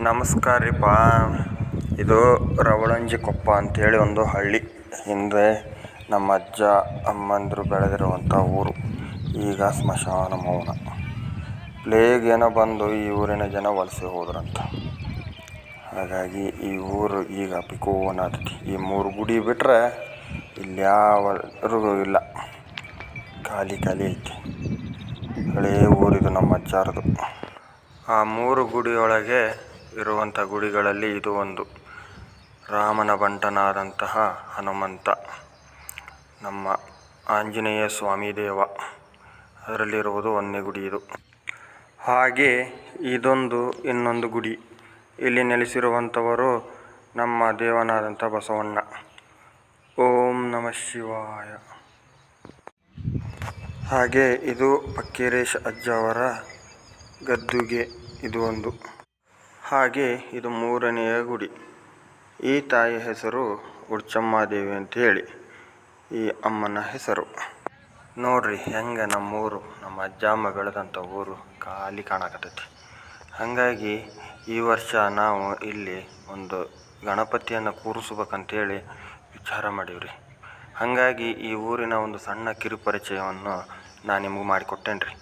ನಮಸ್ಕಾರ ರೀಪ್ಪ ಇದು ರವಳಂಜಿ ಕೊಪ್ಪ ಅಂತೇಳಿ ಒಂದು ಹಳ್ಳಿ. ಹಿಂದೆ ನಮ್ಮ ಅಜ್ಜ, ಅಮ್ಮಂದರು ಬೆಳೆದಿರುವಂಥ ಊರು. ಈಗ ಸ್ಮಶಾನ ಮೌನ ಪ್ಲೇಗ್ ಏನೋ ಬಂದು ಈ ಊರಿನ ಜನ ವಲಸೆ ಹೋದ್ರಂತ. ಹಾಗಾಗಿ ಈ ಊರು ಈಗ ಪಿಕೋನ್ ಆತೈತಿ ಈ ಮೂರು ಗುಡಿ ಬಿಟ್ಟರೆ ಇಲ್ಲಿ ಯಾವರಿಗೂ ಇಲ್ಲ. ಖಾಲಿ ಖಾಲಿ ಐತಿ. ಹಳೇ ಊರಿದು ನಮ್ಮ ಅಜ್ಜಾರದು. ಆ ಮೂರು ಗುಡಿಯೊಳಗೆ ಇರುವಂಥ ಗುಡಿಗಳಲ್ಲಿ ಇದು ಒಂದು. ರಾಮನ ಬಂಟನಾದಂತಹ ಹನುಮಂತ, ನಮ್ಮ ಆಂಜನೇಯ ಸ್ವಾಮಿ ದೇವ. ಅದರಲ್ಲಿರುವುದು ಒಂದನೇ ಗುಡಿ ಇದು. ಹಾಗೆ ಇದೊಂದು ಇನ್ನೊಂದು ಗುಡಿ. ಇಲ್ಲಿ ನೆಲೆಸಿರುವಂಥವರು ನಮ್ಮ ದೇವನಾದಂಥ ಬಸವಣ್ಣ. ಓಂ ನಮಃ ಶಿವಾಯ. ಹಾಗೆ ಇದು ಪಕ್ಕೀರೇಶ್ ಅಜ್ಜ ಅವರ ಗದ್ದುಗೆ ಇದು ಒಂದು. ಹಾಗೆ ಇದು ಮೂರನೆಯ ಗುಡಿ. ಈ ತಾಯಿ ಹೆಸರು ಉಡ್ಚಮ್ಮಾದೇವಿ ಅಂತ ಹೇಳಿ. ಈ ಅಮ್ಮನ ಹೆಸರು. ನೋಡ್ರಿ ಹೆಂಗೆ ನಮ್ಮೂರು, ನಮ್ಮ ಅಜ್ಜಮ್ಮ ಬೆಳೆದಂಥ ಊರು ಖಾಲಿ ಕಾಣಕತ್ತೈತಿ. ಹಾಗಾಗಿ ಈ ವರ್ಷ ನಾವು ಇಲ್ಲಿ ಒಂದು ಗಣಪತಿಯನ್ನು ಕೂರಿಸ್ಬೇಕಂತೇಳಿ ವಿಚಾರ ಮಾಡೀವ್ರಿ. ಹಾಗಾಗಿ ಈ ಊರಿನ ಒಂದು ಸಣ್ಣ ಕಿರುಪರಿಚಯವನ್ನು ನಾನು ನಿಮಗೆ ಮಾಡಿಕೊಟ್ಟೇನ್ರಿ.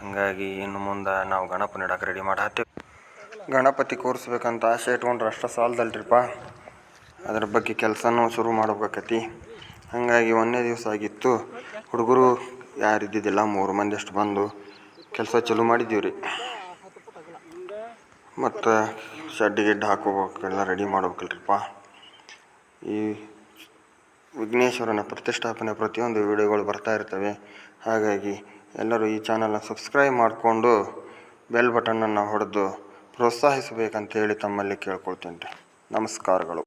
ಹಾಗಾಗಿ ಇನ್ನು ಮುಂದೆ ನಾವು ಗಣಪನ ಇಡಕ್ಕೆ ರೆಡಿ ಮಾಡತ್ತೀವಿ. ಗಣಪತಿ ಕೂರಿಸ್ಬೇಕಂತ ಆಸೆ ಇಟ್ಕೊಂಡ್ರೆ ಅಷ್ಟು ಸಾಲದಲ್ರಿಪ್ಪ. ಅದ್ರ ಬಗ್ಗೆ ಕೆಲಸನೂ ಶುರು ಮಾಡ್ಬೇಕತಿ ಹಾಗಾಗಿ ಒಂದನೇ ದಿವಸ ಆಗಿತ್ತು. ಹುಡುಗರು ಯಾರು ಇದ್ದಿದ್ದಿಲ್ಲ, ಮೂರು ಮಂದಿ ಅಷ್ಟು ಬಂದು ಕೆಲಸ ಚಲೋ ಮಾಡಿದ್ದೀವಿ ರೀ ಮತ್ತು ಶೆಡ್ ಗಿಡ್ ಹಾಕೋಬೇಕೆಲ್ಲ ರೆಡಿ ಮಾಡ್ಬೇಕಲ್ರಿಪ್ಪ. ಈ ವಿಘ್ನೇಶ್ವರನ ಪ್ರತಿಷ್ಠಾಪನೆ ಪ್ರತಿಯೊಂದು ವಿಡಿಯೋಗಳು ಬರ್ತಾ ಇರ್ತವೆ. ಹಾಗಾಗಿ ಎಲ್ಲರೂ ಈ ಚಾನಲ್ನ ಸಬ್ಸ್ಕ್ರೈಬ್ ಮಾಡಿಕೊಂಡು ಬೆಲ್ ಬಟನನ್ನು ಹೊಡೆದು ಪ್ರೋತ್ಸಾಹಿಸಬೇಕಂತೇಳಿ ತಮ್ಮಲ್ಲಿ ಕೇಳ್ಕೊಳ್ತೀನಿ ನಮಸ್ಕಾರಗಳು.